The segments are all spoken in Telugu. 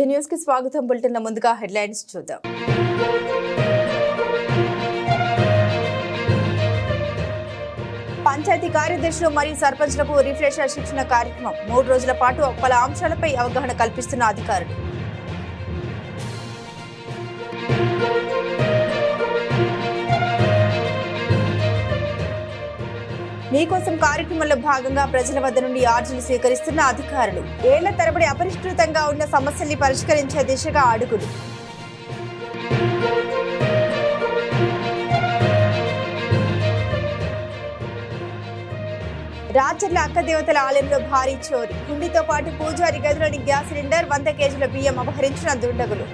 ఉదయం న్యూస్కి స్వాగతం. బులెటిన్ ముందుగా హెడ్లైన్స్ చూద్దాం. పంచాయతీ కార్యదర్శులు మరియు సర్పంచ్లకు రిఫ్రెషర్ శిక్షణ కార్యక్రమం. మూడు రోజుల పాటు పలు అంశాలపై అవగాహన కల్పిస్తున్న అధికారులు. మీకోసం కార్యక్రమంలో భాగంగా ప్రజల వద్ద నుండి ఆర్జీలు స్వీకరిస్తున్న అధికారులు. ఏళ్ళ తరబడి అపరిష్కృతంగా ఉన్న సమస్యల్ని పరిష్కరించే దిశగా అడుగులు. రాచర్ల అక్క దేవతల ఆలయంలో భారీ చోరీ. హుండీతో పాటు పూజారి గదిలోని గ్యాస్ సిలిండర్ వంద కేజీల బియ్యం అపహరించిన దుండగులు.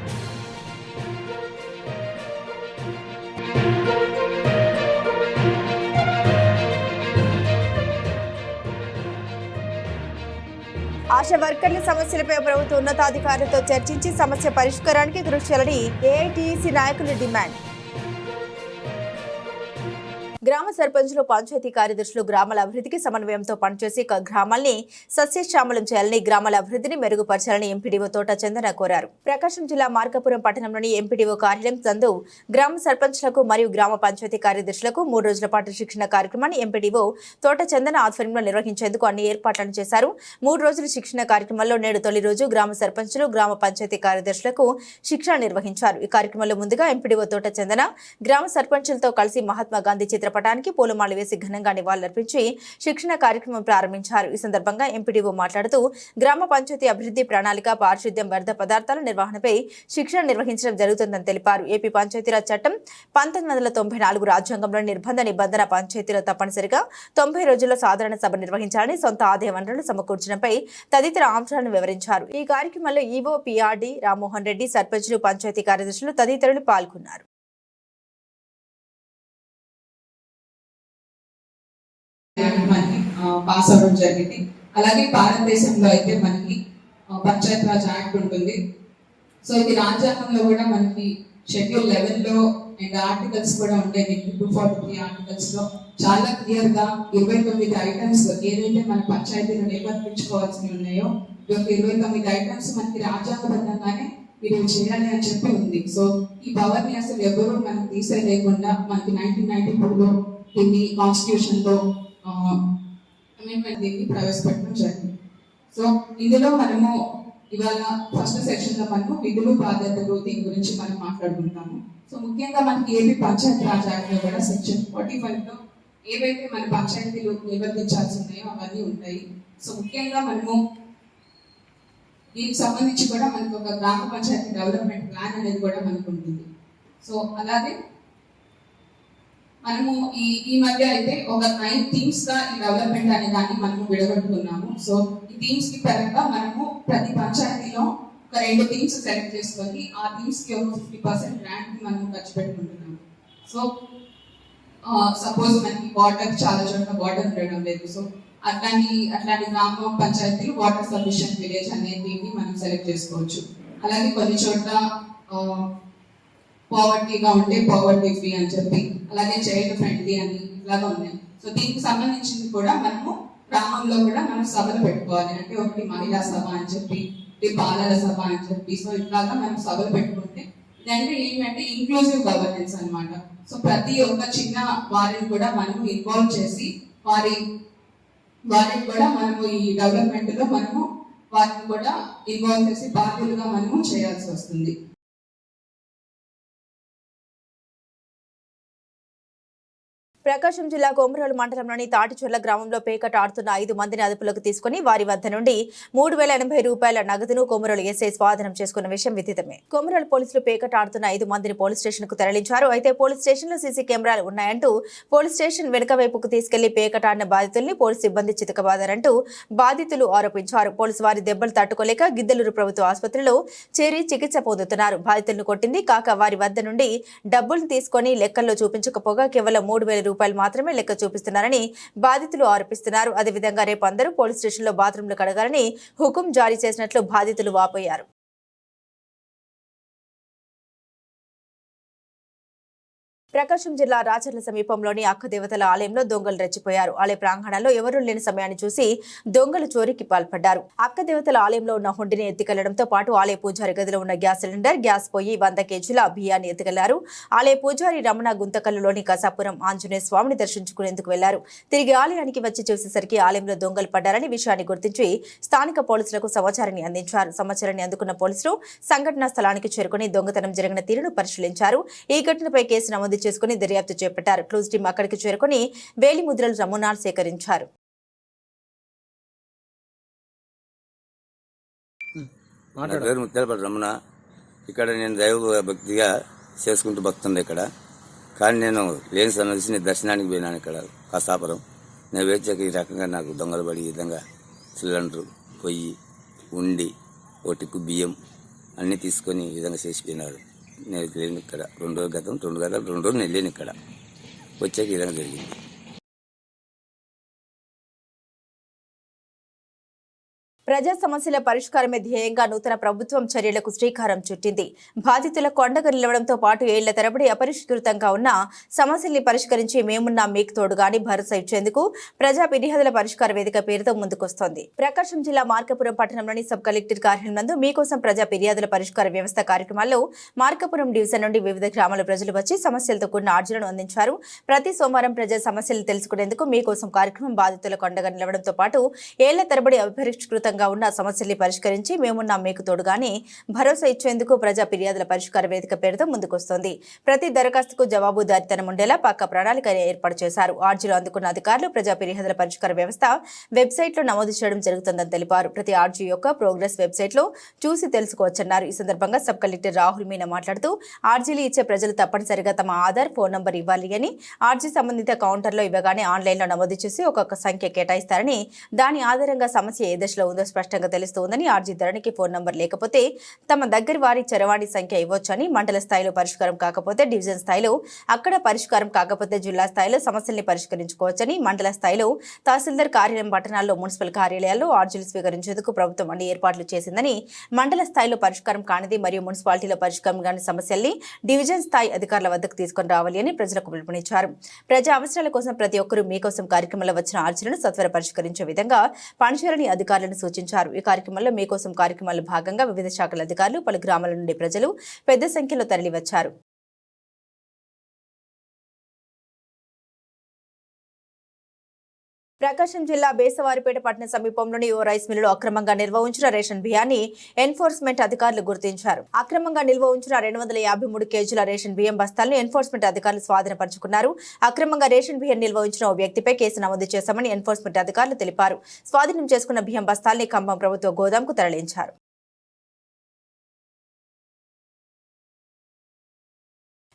ఆశా వర్కర్ల సమస్యలపై ప్రభుత్వ ఉన్నతాధికారులతో చర్చించి సమస్య పరిష్కారానికి కృషి చేయాలని ఏఐటీసీ నాయకులు డిమాండ్. గ్రామ సర్పంచులు పంచాయతీ కార్యదర్శులు గ్రామాల అభివృద్ధికి సమన్వయంతో పనిచేసి గ్రామాల్ని సస్యశ్యామలం చేయాలని గ్రామాల అభివృద్ధిని మెరుగుపరచాలని ఎంపీడీఓ తోట చందన కోరారు. ప్రకాశం జిల్లా మార్కాపురం పట్టణంలోని ఎంపీడీఓ కార్యాలయం తందు గ్రామ సర్పంచ్లకు మరియు గ్రామ పంచాయతీ కార్యదర్శులకు మూడు రోజుల పాటు శిక్షణ కార్యక్రమాన్ని ఎంపీడీఓ తోట చందన ఆధ్వర్యంలో నిర్వహించేందుకు అన్ని ఏర్పాట్లను చేశారు. మూడు రోజుల శిక్షణ కార్యక్రమంలో నేడు తొలి రోజు గ్రామ సర్పంచులు గ్రామ పంచాయతీ కార్యదర్శులకు శిక్షణ నిర్వహించారు. ఈ కార్యక్రమంలో ముందుగా ఎంపీడీఓ తోట చందన గ్రామ సర్పంచులతో కలిసి మహాత్మా గాంధీ చిత్రపటానికి పూలమాల వేసి ఘనంగా నివాళులర్పించి శిక్షణ కార్యక్రమం ప్రారంభించారు. ఈ సందర్భంగా ఎంపీడీఓ మాట్లాడుతూ గ్రామ పంచాయతీ అభివృద్ధి ప్రణాళిక పారిశుద్ధ్యం వ్యర్థ పదార్థాల నిర్వహణపై శిక్షణ నిర్వహించడం జరుగుతుందని తెలిపారు. ఏపీ పంచాయతీరాజ్ చట్టం పంతొమ్మిది వందల తొంభై నాలుగు రాజ్యాంగంలో నిర్బంధ నిబంధన పంచాయతీలో తప్పనిసరిగా తొంభై రోజుల్లో సాధారణ సభ నిర్వహించాలని సొంత ఆదాయ వనరులు సమకూర్చడంపై తదితర అంశాలను వివరించారు. ఈ కార్యక్రమంలో ఈవో పిఆర్డి రామ్మోహన్ రెడ్డి సర్పంచులు పంచాయతీ కార్యదర్శులు తదితరులు పాల్గొన్నారు. పాస్ అవ్వడం జరిగింది. అలాగే భారతదేశంలో అయితే మనకి పంచాయత్ రాజ్ యాక్ట్ ఉంటుంది. సో ఇది రాజ్యాంగంలో కూడా మనకి షెడ్యూల్ లెవెన్లో అండ్ ఆర్టికల్స్ కూడా ఉండేది టూ ఫార్టీ త్రీ ఆర్టికల్స్లో చాలా క్లియర్గా ఇరవై తొమ్మిది ఐటమ్స్ ఏదైతే మన పంచాయతీలు నిర్వర్తించుకోవాల్సినవి ఉన్నాయో ఈ యొక్క ఇరవై తొమ్మిది ఐటమ్స్ మనకి రాజ్యాంగబద్ధంగానే మీరు చేయాలి అని చెప్పి ఉంది. సో ఈ పవర్ని అసలు ఎవరు మనకు తీసేయలేకుండా మనకి నైన్టీన్ నైన్టీ లో దీన్ని కాన్స్టిట్యూషన్లో అమెండ్మెంట్ దీన్ని ప్రవేశపెట్టడం జరిగింది. సో ఇందులో మనము ఇవాళ ఫస్ట్ సెక్షన్లో మనము విధులు బాధ్యతలు దీని గురించి మనం మాట్లాడుకుంటాము. సో ముఖ్యంగా మనకి ఏపీ పంచాయతీ రాజ్లో కూడా సెక్షన్ ఫార్టీ ఫైవ్లో ఏవైతే మన పంచాయతీలు నిర్వర్తించాల్సి ఉన్నాయో అవన్నీ ఉంటాయి. సో ముఖ్యంగా మనము దీనికి సంబంధించి కూడా మనకు ఒక గ్రామ పంచాయతీ డెవలప్మెంట్ ప్లాన్ అనేది కూడా మనకు ఉంటుంది సో అలాగే మనము ఈ ఈ మధ్య అయితే ఒక నైన్ థీమ్స్గా ఈ డెవలప్మెంట్ అనే దాన్ని మనము విడగొట్టుకున్నాము. సో ఈ థీమ్స్కి పరంగా మనము ప్రతి పంచాయతీలో ఒక రెండు థీమ్స్ సెలెక్ట్ చేసుకొని ఆ థీమ్స్కి ఒక ఫిఫ్టీ పర్సెంట్ గ్రాంట్ని మనం ఖర్చు పెట్టుకుంటున్నాము. సో సపోజ్ మనకి వాటర్ చాలా చోట్ల వాటర్ ఉండడం లేదు. సో అట్లాంటి అట్లాంటి గ్రామ పంచాయతీలు వాటర్ సఫిషియెంట్ విలేజ్ అనే దీన్ని మనం సెలెక్ట్ చేసుకోవచ్చు. అలాగే కొన్ని చోట్ల పావర్టీగా ఉంటే పావర్టీ ఫ్రీ అని చెప్పి అలాగే చైల్డ్ ఫ్రెండ్లీ అని ఇలాగా ఉన్నాయి. సో దీనికి సంబంధించింది కూడా మనము గ్రామంలో కూడా మనం సభలు పెట్టుకోవాలి. అంటే ఒకటి మహిళా సభ అని చెప్పి ఒకటి బాలల సభ అని చెప్పి. సో ఇట్లాగా మనం సభలు పెట్టుకుంటే ఇదంటే ఏంటంటే ఇంక్లూజివ్ గవర్నెన్స్ అన్నమాట. సో ప్రతి ఒక్క చిన్న వారిని కూడా మనం ఇన్వాల్వ్ చేసి వారి వారిని కూడా మనము ఈ డెవలప్మెంట్లో మనము వారిని కూడా ఇన్వాల్వ్ చేసి బాధ్యులుగా మనము చేయాల్సి వస్తుంది. ప్రకాశం జిల్లా కొమరోలు మండలంలోని తాటిచొర్ల గ్రామంలో పేకట ఆడుతున్న ఐదు మందిని అదుపులోకి తీసుకుని వారి వద్ద నుండి మూడు వేల ఎనభై రూపాయల నగదును కొమరోలు ఎస్ఐ స్వాధీనం చేసుకున్న విషయం విదితమే. కొమరోలు పోలీసులు పేకట ఆడుతున్న ఐదు మందిని పోలీస్ స్టేషన్కు తరలించారు. అయితే పోలీస్ స్టేషన్లో సీసీ కెమెరాలు ఉన్నాయంటూ పోలీస్ స్టేషన్ వెనుక వైపుకు తీసుకెళ్ళి పేకట ఆడిన బాధితుల్ని పోలీసు సిబ్బంది చితకబాదారంటూ బాధితులు ఆరోపించారు. పోలీసు వారి దెబ్బలు తట్టుకోలేక గిద్దలూరు ప్రభుత్వ ఆసుపత్రిలో చేరి చికిత్స పొందుతున్నారు. బాధితులను కొట్టింది కాక వారి వద్ద నుండి డబ్బులు తీసుకొని లెక్కల్లో చూపించకపోగా కేవలం మూడు వేల రూపాయలు మాత్రమే లెక్క చూపిస్తున్నారని బాధితులు ఆరోపిస్తున్నారు. అదేవిధంగా రేపు అందరూ పోలీస్ స్టేషన్లో బాత్రూంలు కడగాలని హుకుం జారీ చేసినట్లు బాధితులు వాపోయారు. ప్రకాశం జిల్లా రాచర్ల సమీపంలోని అక్క దేవతల ఆలయంలో దొంగలు రెచ్చిపోయారు. ఆలయ ప్రాంగణంలో ఎవరూ లేని సమయాన్ని చూసి దొంగలు చోరీకి పాల్పడ్డారు. అక్క దేవతల ఆలయంలో ఉన్న హుండిని ఎత్తికెళ్ళడంతో పాటు ఆలయ పూజారి గదిలో ఉన్న గ్యాస్ సిలిండర్ గ్యాస్ పోయి వంద కేజీల బియ్యాన్ని ఎత్తుకెళ్ళారు. ఆలయ పూజారి రమణ గుంతకల్లులోని కసాపురం ఆంజనేయ స్వామిని దర్శించుకునేందుకు వెళ్ళారు. తిరిగి ఆలయానికి వచ్చి చూసేసరికి ఆలయంలో దొంగలు పడ్డారని విషయాన్ని గుర్తించి స్థానిక పోలీసులకు సమాచారాన్ని అందించారు. సమాచారాన్ని అందుకున్న పోలీసులు సంఘటనా స్థలానికి చేరుకుని దొంగతనం జరిగిన తీరును పరిశీలించారు. ఈ ఘటనపై కేసు నమోదు చేసుకుని దర్యాప్తు చేపట్టారు. క్లూజ్ టీం అక్కడికి చేరుకుని వేలి ముద్రలు నమూనాలు సేకరించారు. పేరు ముత్యాలపల్లి రమణ. ఇక్కడ నేను దైవ భక్తిగా చేసుకుంటూ భక్తుంది ఇక్కడ. కానీ నేను లేని సమస్య నేను దర్శనానికి పోయినాను ఇక్కడ కాస్తాపురం. నేను వేచాక ఈ రకంగా నాకు దొంగలు పడి ఈ విధంగా సిలిండర్ పొయ్యి ఉండి ఒకటికు బియ్యం అన్నీ తీసుకొని ఈ విధంగా చేసిపోయినారు. నేను లేను ఇక్కడ. రెండు రోజుల గతం రెండు గతాలు రెండు రోజులు నేను లేను ఇక్కడ. వచ్చాక ఈ విధంగా జరిగింది. ప్రజా సమస్యల పరిష్కారమే ధ్యేయంగా నూతన ప్రభుత్వం చర్యలకు శ్రీకారం చుట్టింది. బాధితులకు అండగా నిలవడంతో పాటు ఏళ్ళ తరబడి అపరిష్కృతంగా ఉన్న సమస్యల్ని పరిష్కరించి మేమున్నా మీకు తోడుగాని భరోసా ఇచ్చేందుకు ప్రజా ఫిర్యాదుల పరిష్కార వేదిక పేరుతో ముందుకొస్తోంది. ప్రకాశం జిల్లా మార్కపురం పట్టణంలోని సబ్ కలెక్టర్ కార్యాలయం నందు మీకోసం ప్రజా ఫిర్యాదుల పరిష్కార వ్యవస్థ కార్యక్రమాల్లో మార్కపురం డివిజన్ నుండి వివిధ గ్రామాల ప్రజలు వచ్చి సమస్యలతో కూడిన ఆర్జులను అందించారు. ప్రతి సోమవారం ప్రజా సమస్యలు తెలుసుకునేందుకు మీకోసం కార్యక్రమం బాధితులకు అండగా నిలవడంతో పాటు ఏళ్ళ తరబడి అపరిష్కృతంగా ఉన్న సమస్యల్ని పరిష్కరించి మేమున్నాం మీకు తోడుగాని భరోసా ఇచ్చేందుకు ప్రజా ఫిర్యాదుల పరిష్కార వేదిక పేరుతో ముందుకొస్తోంది. ప్రతి దరఖాస్తుకు జవాబుదారితనం ఉండేలా పక్క ప్రణాళిక ఏర్పాటు చేశారు. ఆర్జీలు అందుకున్న అధికారులు ప్రజా ఫిర్యాదుల పరిష్కార వ్యవస్థ వెబ్సైట్లో నమోదు చేయడం జరుగుతుందని తెలిపారు. ప్రతి ఆర్జీ యొక్క ప్రోగ్రెస్ వెబ్సైట్లో చూసి తెలుసుకోవచ్చన్నారు. ఈ సందర్భంగా సబ్ కలెక్టర్ రాహుల్ మీనా మాట్లాడుతూ ఆర్జీలు ఇచ్చే ప్రజలు తప్పనిసరిగా తమ ఆధార్ ఫోన్ నంబర్ ఇవ్వాలి అని ఆర్జీ సంబంధిత కౌంటర్లో ఇవ్వగానే ఆన్లైన్లో నమోదు చేసి ఒక్కొక్క సంఖ్య కేటాయిస్తారని దాని ఆధారంగా సమస్య ఏ దశలో ఉందో స్పష్టంగా తెలుస్తోందని ఆర్జీ ధరణికి ఫోన్ నంబర్ లేకపోతే తమ దగ్గర వారి చరవాణి సంఖ్య ఇవ్వొచ్చని మండల స్థాయిలో పరిష్కారం కాకపోతే డివిజన్ స్థాయిలో అక్కడ పరిష్కారం కాకపోతే జిల్లా స్థాయిలో సమస్యల్ని పరిష్కరించుకోవచ్చని మండల స్థాయిలో తహసీల్దార్ కార్యాలయం పట్టణాల్లో మున్సిపల్ కార్యాలయాల్లో ఆర్జీలు స్వీకరించేందుకు ప్రభుత్వం అన్ని ఏర్పాట్లు చేసిందని మండల స్థాయిలో పరిష్కారం కానిది మరియు మున్సిపాలిటీలో పరిష్కారం కాని సమస్యల్ని డివిజన్ స్థాయి అధికారుల వద్దకు తీసుకుని రావాలి అని ప్రజలకు పిలుపునిచ్చారు. ప్రజా అవసరాల కోసం ప్రతి ఒక్కరూ మీకోసం కార్యక్రమంలో వచ్చిన ఆర్జీలను సత్వర పరిష్కరించే విధంగా పనిచేయాలని అధికారులను సూచించారు ఈ కార్యక్రమంలో మీకోసం కార్యక్రమాల్లో భాగంగా వివిధ శాఖల అధికారులు పలు గ్రామాల నుండి ప్రజలు పెద్ద సంఖ్యలో తరలివచ్చారు. ప్రకాశం జిల్లా బేసవారిపేట పట్టణ సమీపంలోని ఓ రైస్ మిల్లులో అక్రమంగా నిల్వ ఉంచిన రేషన్ బియ్యాన్ని ఎన్ఫోర్స్మెంట్ అధికారులు గుర్తించారు. అక్రమంగా నిల్వ ఉంచిన రెండు వందల యాభై మూడు కేజీల రేషన్ బియ్యం బస్తాలను ఎన్ఫోర్స్మెంట్ అధికారులు స్వాధీనపరుచుకున్నారు. అక్రమంగా రేషన్ బియ్యం నిల్వ ఉంచిన ఓ వ్యక్తిపై కేసు నమోదు చేశామని ఎన్ఫోర్స్మెంట్ అధికారులు తెలిపారు. స్వాధీనం చేసుకున్న బియ్యం బస్తాల్ని ఖమ్మం ప్రభుత్వ గోదాంకు తరలించారు.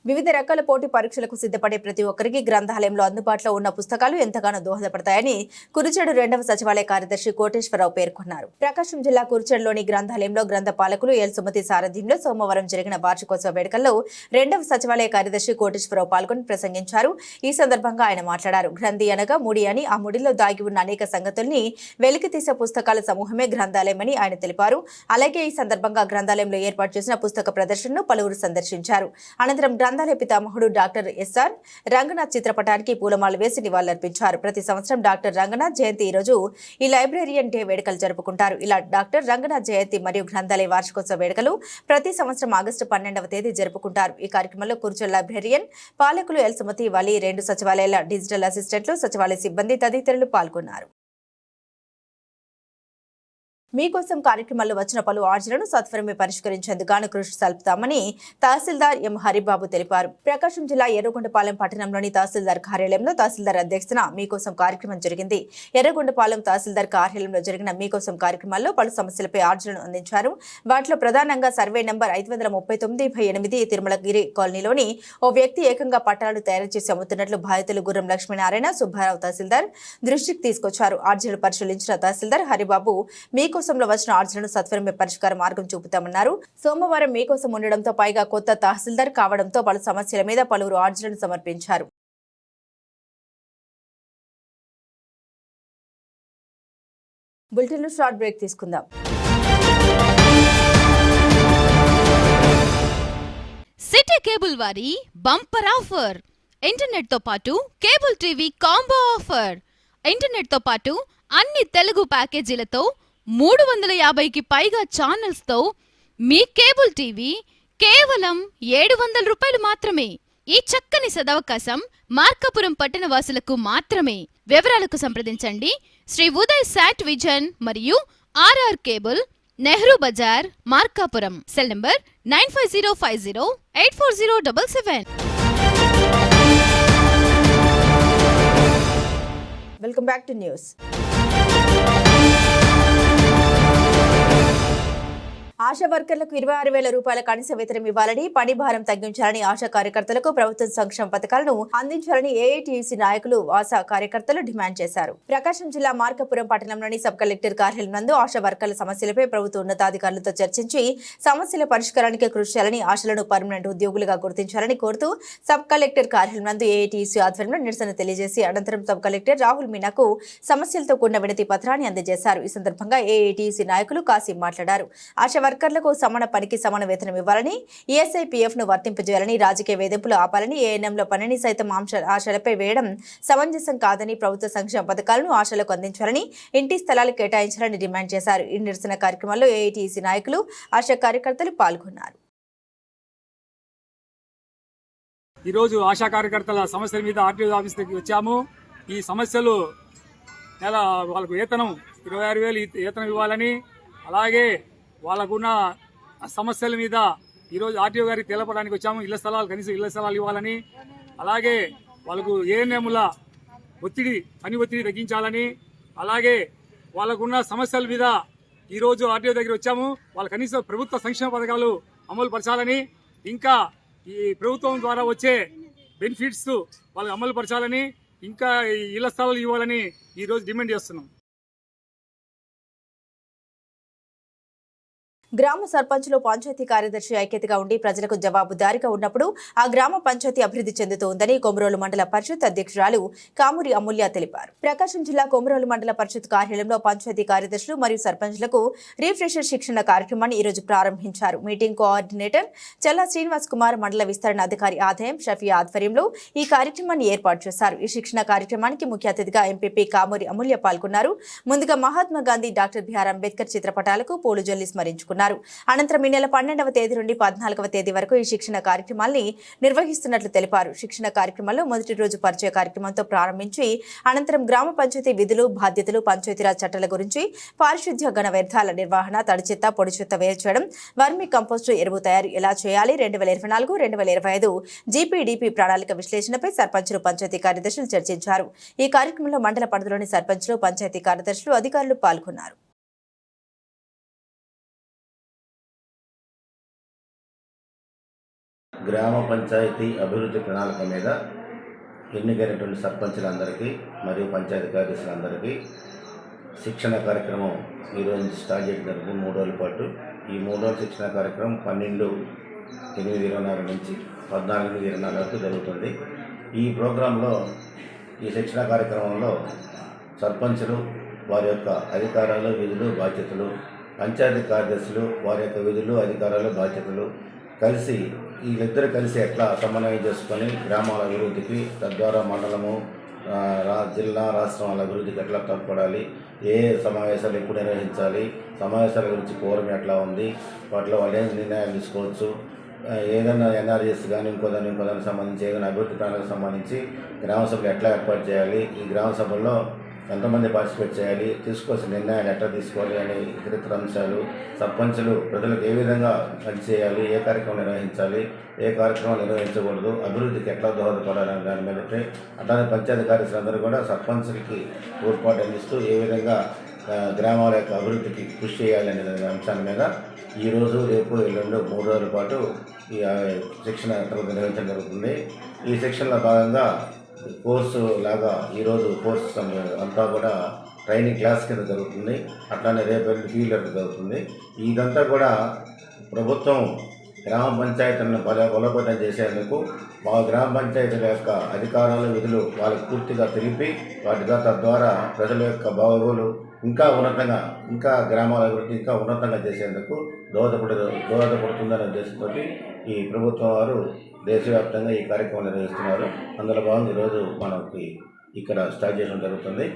వివిధ రకాల పోటీ పరీక్షలకు సిద్ధపడే ప్రతి ఒక్కరికి గ్రంథాలయంలో అందుబాటులో ఉన్న పుస్తకాలు ఎంతగానో దోహదపడతాయని కురిచేడు రెండవ సచివాలయ కార్యదర్శి కోటేశ్వరరావు పేర్కొన్నారు. ప్రకాశం జిల్లా కురిచేడులోని గ్రంథాలయంలో గ్రంథ పాలకులు ఎల్ సుమతి సారథ్యంలో సోమవారం జరిగిన వార్షికోత్సవ వేడుకల్లో రెండవ సచివాలయ కార్యదర్శి కోటేశ్వరరావు పాల్గొని ప్రసంగించారు. ఈ సందర్భంగా ఆయన మాట్లాడారు. గ్రంథి అనగా ముడి అని ఆ ముడిలో దాగి ఉన్న అనేక సంగతుల్ని వెలికితీసే పుస్తకాల సమూహమే గ్రంథాలయమని ఆయన తెలిపారు. అలాగే ఈ సందర్భంగా గ్రంథాలయంలో ఏర్పాటు చేసిన పుస్తక ప్రదర్శనను పలువురు సందర్శించారు. అనంతరం గ్రంథాలయ పితామహుడు డాక్టర్ ఎస్ఆర్ రంగనాథ్ చిత్రపటానికి పూలమాల వేసి నివాళులర్పించారు. ప్రతి సంవత్సరం డాక్టర్ రంగనాథ్ జయంతి ఈ రోజు ఈ లైబ్రేరియన్ డే వేడుకలు జరుపుకుంటారు. ఇలా డాక్టర్ రంగనాథ్ జయంతి మరియు గ్రంథాలయ వార్షికోత్సవ వేడుకలు ప్రతి సంవత్సరం ఆగస్టు పన్నెండవ తేదీ జరుపుకుంటారు. ఈ కార్యక్రమంలో కూర్చొని లైబ్రేరియన్ పాలకులు ఎల్ సుమతి వలి రెండు సచివాలయాల డిజిటల్ అసిస్టెంట్లు సచివాలయ సిబ్బంది తదితరులు పాల్గొన్నారు. మీకోసం కార్యక్రమాల్లో వచ్చిన పలు ఆర్జీలను సత్వరమే పరిష్కరించేందుకు గాను కృషి సల్పుతామని తహసీల్దార్ ఎం. హరిబాబు తెలిపారు. ప్రకాశం జిల్లా ఎర్రగొండపాలెం పట్టణంలోని తహసీల్దార్ కార్యాలయంలో తహసీల్దార్ అధ్యక్షతన మీకోసం కార్యక్రమం జరిగింది. ఎర్రగొండపాలెం తహసీల్దార్ కార్యాలయంలో జరిగిన మీకోసం కార్యక్రమాల్లో పలు సమస్యలపై ఆర్జీలను అందించారు. వాటిలో ప్రధానంగా సర్వే నంబర్ ఐదు వందల ముప్పై తొమ్మిది బై ఎనిమిది తిరుమలగిరి కాలనీలోని ఓ వ్యక్తి ఏకంగా పట్టాలు తయారు చేసి అమ్ముతున్నట్లు బాధితులు గుర్రం లక్ష్మీనారాయణ సుబ్బారావు తహసీల్దార్ దృష్టికి తీసుకొచ్చారు. ఆర్జీలు పరిశీలించిన తహసీల్దార్ హరిబాబు మీకోసంలో వచ్చిన ఆర్జీలను సత్వరమే పరిష్కార మార్గం చూపుతామన్నారు. సోమవారం మీకోసం ఉండడంతో పైగా కొత్త తహసీల్దార్ కావడంతో పలు సమస్యల మీద పలువురు ఆర్జీలను సమర్పించారు. బులెటిన్లో షార్ట్ బ్రేక్ తీసుకుందాం. సిటీ కేబుల్ వారి బంపర్ ఆఫర్. ఇంటర్నెట్తో పాటు కేబుల్ టీవీ కాంబో ఆఫర్. ఇంటర్నెట్తో పాటు అన్ని తెలుగు ప్యాకేజీలతో మూడు వందల యాభైకి పైగా ఛానల్స్తో మీ కేబుల్ టీవీ కేవలం ఏడు వందల రూపాయలు మాత్రమే. ఈ చక్కని సదవకాశం మార్కాపురం పట్టణ వాసులకు మాత్రమే. వివరాలకు సంప్రదించండి. శ్రీ ఉదయ్ శాట్ విజన్ మరియు RR cable Nehru Bazaar Markapuram. Cell number nine five zero five zero eight four zero double seven. Welcome back to news. ASHA వర్కర్లకు ఇరవై ఆరు వేల రూపాయల కనీస వేతనం ఇవ్వాలని పని భారం తగ్గించాలని ఆశా కార్యకర్తలకు ప్రభుత్వం సంక్షేమ పథకాలను అందించాలని ఏఐటీయూసీ నాయకులు ఆశా కార్యకర్తలు డిమాండ్ చేశారు. ప్రకాశం జిల్లా మార్కపురం పట్టణంలోని సబ్ కలెక్టర్ కార్యాలయం నందు ఆశా వర్కర్ల సమస్యలపై ప్రభుత్వ ఉన్నతాధికారులతో చర్చించి సమస్యల పరిష్కారానికి కృషి చేయాలని ఆశలను పర్మనెంట్ ఉద్యోగులుగా గుర్తించాలని కోరుతూ సబ్ కలెక్టర్ కార్యాలయం నందు ఏఐటీయూసీ ఆధ్వర్యంలో నిరసన తెలియజేసి అనంతరం సబ్ కలెక్టర్ రాహుల్ మీనాకు సమస్యలతో కూడిన వినతి పత్రాన్ని అందజేశారు. ఈ సందర్భంగా ఏఐటీయూసీ నాయకులు కాసిం మాట్లాడారు. ఆశా వర్కర్లకు సమాన పనికి సమాన వేతనం ఇవ్వాలని ఈఎస్ఐపీఎఫ్ను వర్తింపజేయాలని రాజకీయ వేధింపులు ఆపాలని ఏఎన్ఎంలో పనిని సైతం ఆంశ- ఆశలపై వేయడం సమంజసం కాదని ప్రభుత్వ సంక్షేమ పథకాలను ఆశలకు అందించాలని ఇంటి స్థలాలు కేటాయించాలని డిమాండ్ చేశారు. ఈ నిరసన కార్యక్రమంలో ఏఐటీసీ నాయకులు ఆశా కార్యకర్తలు పాల్గొన్నారు. ఈరోజు ఆశా కార్యకర్తల సమస్యల మీద ఆర్టీఓ ఆఫీస్ దగ్గరికి వచ్చాము. ఈ సమస్యలు నెల వాళ్ళకు వేతనం ఇరవై ఆరు వేలు ఈ- వేతనం ఇవ్వాలని అలాగే వాళ్ళకున్న సమస్యల మీద ఈరోజు ఆర్టీఓ గారికి తెలపడానికి వచ్చాము. ఇళ్ళ స్థలాలు కనీసం ఇళ్ళ స్థలాలు ఇవ్వాలని. అలాగే వాళ్ళకు ఏఎన్ఎంల ఒత్తిడి పని ఒత్తిడి తగ్గించాలని. అలాగే వాళ్ళకున్న సమస్యల మీద ఈరోజు ఆర్టీఓ దగ్గర వచ్చాము. వాళ్ళు కనీసం ప్రభుత్వ సంక్షేమ పథకాలు అమలు పరచాలని. ఇంకా ఈ ప్రభుత్వం ద్వారా వచ్చే బెనిఫిట్స్ వాళ్ళకి అమలు పరచాలని. ఇంకా ఈ ఇళ్ళ స్థలాలు ఇవ్వాలని ఈరోజు డిమాండ్ చేస్తున్నాం. గ్రామ సర్పంచ్లో పంచాయతీ కార్యదర్శి ఐక్యతగా ఉండి ప్రజలకు జవాబుదారిగా ఉన్నప్పుడు ఆ గ్రామ పంచాయతీ అభివృద్ధి చెందుతోందని కొమరోలు మండల పరిషత్ అధ్యక్షురాలు కామూరి అమూల్య తెలిపారు. ప్రకాశం జిల్లా కొమరోలు మండల పరిషత్ కార్యాలయంలో పంచాయతీ కార్యదర్శులు మరియు సర్పంచ్లకు రీఫ్రెషర్ శిక్షణ కార్యక్రమాన్ని ఈరోజు ప్రారంభించారు. మీటింగ్ కోఆర్డినేటర్ చల్లా శ్రీనివాస్ కుమార్ మండల విస్తరణ అధికారి ఆదాయం షఫీ ఆధ్వర్యంలో ఈ కార్యక్రమాన్ని ఏర్పాటు చేశారు. ఈ శిక్షణ కార్యక్రమానికి ముఖ్య అతిథిగా ఎంపీపీ కామూరి అమూల్య పాల్గొన్నారు. ముందుగా మహాత్మా గాంధీ డాక్టర్ బిఆర్ అంబేద్కర్ చిత్రపటాలకు పూలు జల్లి స్మరించుకున్నారు. అనంతరం ఈ నెల పన్నెండవ తేదీ నుండి పద్నాలుగవ తేదీ వరకు ఈ శిక్షణ కార్యక్రమాన్ని నిర్వహిస్తున్నట్లు తెలిపారు. శిక్షణ కార్యక్రమంలో మొదటి రోజు పరిచయ కార్యక్రమంతో ప్రారంభించి అనంతరం గ్రామ పంచాయతీ విధులు బాధ్యతలు పంచాయతీరాజ్ చట్టాల గురించి పారిశుద్ధ్య ఘన వ్యర్థాల నిర్వహణ తడిచెత్త పొడి చెత్త వేర్చడం వర్మి కంపోస్టు ఎరువు తయారు ఎలా చేయాలి రెండు వేల ఇరవై నాలుగు రెండు వేల ఇరవై ఐదు జీపీడీపీ ప్రణాళిక విశ్లేషణపై సర్పంచులు పంచాయతీ కార్యదర్శులు చర్చించారు. ఈ కార్యక్రమంలో మండల పరిధిలోని సర్పంచులు పంచాయతీ కార్యదర్శులు అధికారులు పాల్గొన్నారు. గ్రామ పంచాయతీ అభివృద్ధి ప్రణాళిక మీద ఎన్నికైనటువంటి సర్పంచులందరికీ మరియు పంచాయతీ కార్యదర్శులందరికీ శిక్షణ కార్యక్రమం ఈరోజు స్టార్ట్ చేయడం జరిగింది మూడు రోజుల పాటు. ఈ మూడు రోజుల శిక్షణ కార్యక్రమం పన్నెండు ఎనిమిది ఇరవై నాలుగు నుంచి పద్నాలుగు ఎనిమిది ఇరవై నాలుగు వరకు జరుగుతుంది. ఈ ప్రోగ్రాంలో ఈ శిక్షణ కార్యక్రమంలో సర్పంచులు వారి యొక్క అధికారాలు విధులు బాధ్యతలు పంచాయతీ కార్యదర్శులు వారి యొక్క విధులు అధికారాలు బాధ్యతలు కలిసి వీళ్ళిద్దరు కలిసి ఎట్లా సమన్వయం చేసుకొని గ్రామాల అభివృద్ధికి తద్వారా మండలము రా జిల్లా రాష్ట్రం వాళ్ళ అభివృద్ధికి ఎట్లా తోడ్పడాలి ఏ సమావేశాలు ఎప్పుడు నిర్వహించాలి సమావేశాల గురించి కోరం ఎట్లా ఉంది వాటిలో వాళ్ళు ఏం నిర్ణయాలు తీసుకోవచ్చు ఏదైనా ఎన్ఆర్ఎస్ కానీ ఇంకో దాని ఇంకో దానికి సంబంధించి ఏదైనా అభివృద్ధి ప్రాణాలకు సంబంధించి గ్రామ సభలు ఎట్లా ఏర్పాటు చేయాలి ఈ గ్రామ సభల్లో ఎంతమంది పార్టిసిపేట్ చేయాలి తీసుకోవాల్సిన నిర్ణయాలు ఎట్లా తీసుకోవాలి అనే ఇతరితర అంశాలు సర్పంచులు ప్రజలకు ఏ విధంగా పనిచేయాలి ఏ కార్యక్రమం నిర్వహించాలి ఏ కార్యక్రమం నిర్వహించకూడదు అభివృద్ధికి ఎట్లా దోహదపడాలనే దాని మీద అట్లానే పంచాయతీ కార్యదర్శులందరూ కూడా సర్పంచులకి తోడ్పాటు అందిస్తూ ఏ విధంగా గ్రామాల యొక్క అభివృద్ధికి కృషి చేయాలనే అంశాల మీద ఈరోజు రేపు ఎల్లుండి మూడు రోజుల పాటు ఈ శిక్షణ తరగతి నిర్వహించడం జరుగుతుంది. ఈ శిక్షణలో భాగంగా కోర్సు లాగా ఈరోజు కోర్సు అంతా కూడా ట్రైనింగ్ క్లాస్ కింద జరుగుతుంది. అట్లానే రేపు ఫీల్డ్ జరుగుతుంది. ఇదంతా కూడా ప్రభుత్వం గ్రామ పంచాయతీలను బల బలోపేతం చేసేందుకు మా గ్రామ పంచాయతీల యొక్క అధికారాలు విధులు వాళ్ళకి పూర్తిగా తెలిపి వాటి ద్వారా తద్వారా ప్రజల యొక్క బాగోగులు ఇంకా ఉన్నతంగా ఇంకా గ్రామాల అభివృద్ధి ఇంకా ఉన్నతంగా చేసేందుకు దోహదపడ దోహదపడుతుందనే ఉద్దేశంతో ఈ ప్రభుత్వం వారు దేశవ్యాప్తంగా ఈ కార్యక్రమం నిర్వహిస్తున్నారు. అందులో భాగంగా ఈరోజు మనకి ఇక్కడ స్టార్ట్ చేయడం జరుగుతుంది.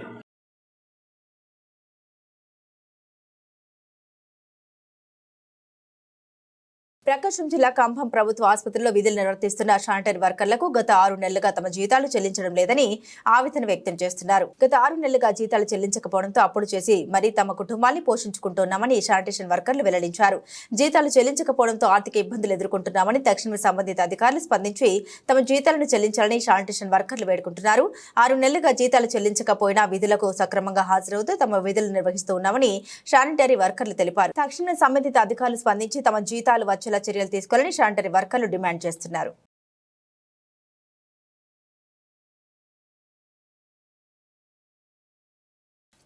ప్రకాశం జిల్లా కంభం ప్రభుత్వ ఆసుపత్రిలో విధులు నిర్వర్తిస్తున్న శానిటరీ వర్కర్లకు గత ఆరు నెలలుగా తమ జీతాలు చెల్లించడం లేదని ఆవేదన వ్యక్తం చేస్తున్నారు. గత ఆరు నెలలుగా జీతాలు చెల్లించకపోవడంతో అప్పుడు చేసి మరీ తమ కుటుంబాన్ని పోషించుకుంటున్నామని శానిటేషన్ వర్కర్లు వెల్లడించారు. జీతాలు చెల్లించకపోవడంతో ఆర్థిక ఇబ్బందులు ఎదుర్కొంటున్నామని తక్షణమే సంబంధిత అధికారులు స్పందించి తమ జీతాలను చెల్లించాలని శానిటేషన్ వర్కర్లు వేడుకుంటున్నారు. ఆరు నెలలుగా జీతాలు చెల్లించకపోయినా విధులకు సక్రమంగా హాజరవుతూ తమ విధులు నిర్వహిస్తూ ఉన్నామని శానిటరీ వర్కర్లు తెలిపారు. తక్షణమే సంబంధిత అధికారులు స్పందించి తమ జీతాలు వచ్చేలా చర్యలు తీసుకోవాలని శానిటరీ వర్కర్లు డిమాండ్ చేస్తున్నారు.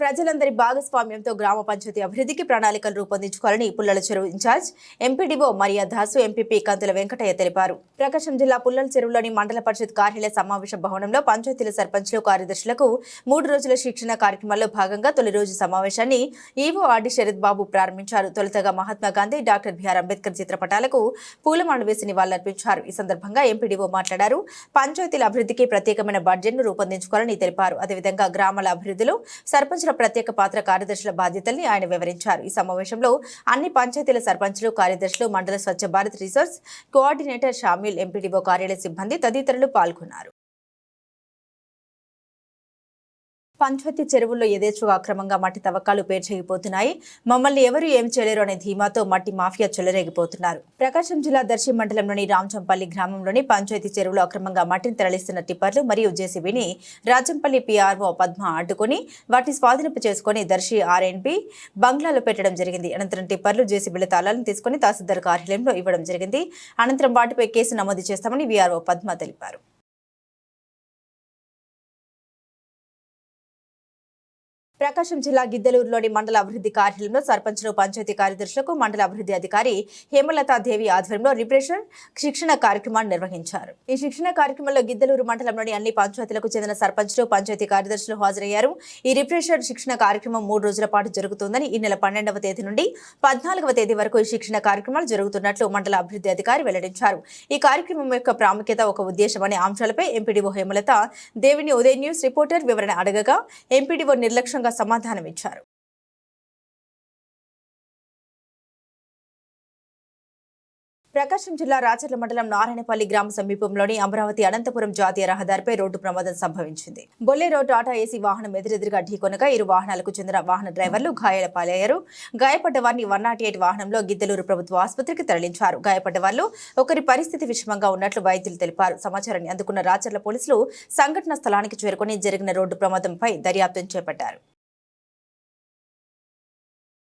ప్రజలందరి భాగస్వామ్యంతో గ్రామ పంచాయతీ అభివృద్ధికి ప్రణాళికలు రూపొందించుకోవాలని Pullala Cheruvu incharge MPDO Maria Dasu MPP Kanthula Venkataiah తెలిపారు. ప్రకాశం జిల్లా పుల్లల చెరువులోని మండల పరిషత్ కార్యాలయ సమావేశ భవనంలో పంచాయతీల సర్పంచ్లు కార్యదర్శులకు మూడు రోజుల శిక్షణ కార్యక్రమంలో భాగంగా తొలి రోజు సమావేశాన్ని ఈవో ఆర్డి శరత్ బాబు ప్రారంభించారు. తొలుతగా మహాత్మా గాంధీ డాక్టర్ బిఆర్ అంబేద్కర్ చిత్రపటాలకు పూలమాలు వేసి నివాళులర్పించారు. ఈ సందర్భంగా ఎంపీడీఓ మాట్లాడారు. పంచాయతీల అభివృద్ధికి ప్రత్యేకమైన బడ్జెట్ను రూపొందించుకోవాలని తెలిపారు. అదేవిధంగా గ్రామాల అభివృద్ధిలో సర్పంచుల ప్రత్యేక పాత్ర కార్యదర్శుల బాధ్యతల్ని ఆయన వివరించారు. ఈ సమావేశంలో అన్ని పంచాయతీల సర్పంచులు కార్యదర్శులు మండల Swachh Bharat resource coordinator Shamil MPDO కార్యాలయ సిబ్బంది తదితరులు పాల్గొన్నారు. పంచాయతీ చెరువుల్లో యథేచ్ఛగా అక్రమంగా మట్టి తవ్వకాలు పేర్చేగిపోతున్నాయి. మమ్మల్ని ఎవరు ఏం చేయలేరు అనే ధీమాతో మట్టి మాఫియా చెలరేగిపోతున్నారు. ప్రకాశం జిల్లా దర్శి మండలంలోని రామచంపల్లి గ్రామంలోని పంచాయతీ చెరువులో అక్రమంగా మట్టిని తరలిస్తున్న టిప్పర్లు మరియు జేసీబీని రాజంపల్లి పీఆర్ఓ పద్మ అడ్డుకొని వాటిని స్వాధీనపు చేసుకుని దర్శి ఆర్ఎన్బి బంగ్లాలో పెట్టడం జరిగింది. అనంతరం టిప్పర్లు జేసీబీల తాళాలను తీసుకుని తహసీల్దార్ కార్యాలయంలో ఇవ్వడం జరిగింది. అనంతరం వాటిపై కేసు నమోదు చేస్తామని వీఆర్ఓ పద్మ తెలిపారు. ప్రకాశం జిల్లా గిద్దలూరులోని మండల అభివృద్ధి కార్యాలయంలో సర్పంచులు పంచాయతీ కార్యదర్శులకు మండల అభివృద్ధి అధికారి హేమలతా దేవి ఆధ్వర్యంలో రిప్రెషన్ శిక్షణ కార్యక్రమాన్ని నిర్వహించారు. ఈ శిక్షణ కార్యక్రమంలో గిద్దలూరు మండలంలోని అన్ని పంచాయతీలకు చెందిన సర్పంచులు పంచాయతీ కార్యదర్శులు హాజరయ్యారు. ఈ రిప్రెషన్ శిక్షణ కార్యక్రమం మూడు రోజుల పాటు జరుగుతుందని ఈ నెల పన్నెండవ తేదీ నుండి పద్నాలుగవ తేదీ వరకు ఈ శిక్షణ కార్యక్రమాలు జరుగుతున్నట్లు మండల అభివృద్ధి అధికారి వెల్లడించారు. ఈ కార్యక్రమం యొక్క ప్రాముఖ్యత ఒక ఉద్దేశం అనే అంశాలపై ఎంపీడీఓ హేమలత దేవిని ఉదయ్ న్యూస్ రిపోర్టర్ వివరణ అడగగా ఎంపీడీఓ నిర్లక్ష్యంగా సమాధానమిచ్చారు. ప్రకాశం జిల్లా రాచర్ల మండలం నారాయణపల్లి గ్రామ సమీపంలోని అమరావతి అనంతపురం జాతీయ రహదారిపై రోడ్డు ప్రమాదం సంభవించింది. బొల్లేరో టాటా ఏసీ వాహనం ఎదురెదురుగా ఢీకొనగా ఇరు వాహనాలకు చెందిన వాహన డ్రైవర్లు గాయాల పాలయ్యారు గాయపడ్డ వారిని వన్ నాట్ ఎయిట్ వాహనంలో గిద్దలూరు ప్రభుత్వ ఆసుపత్రికి తరలించారు. గాయపడ్డ వారు ఒకరి పరిస్థితి విషమంగా ఉన్నట్లు వైద్యులు తెలిపారు. సమాచారాన్ని అందుకున్న రాచర్ల పోలీసులు సంఘటన స్థలానికి చేరుకుని జరిగిన రోడ్డు ప్రమాదంపై దర్యాప్తు చేపట్టారు.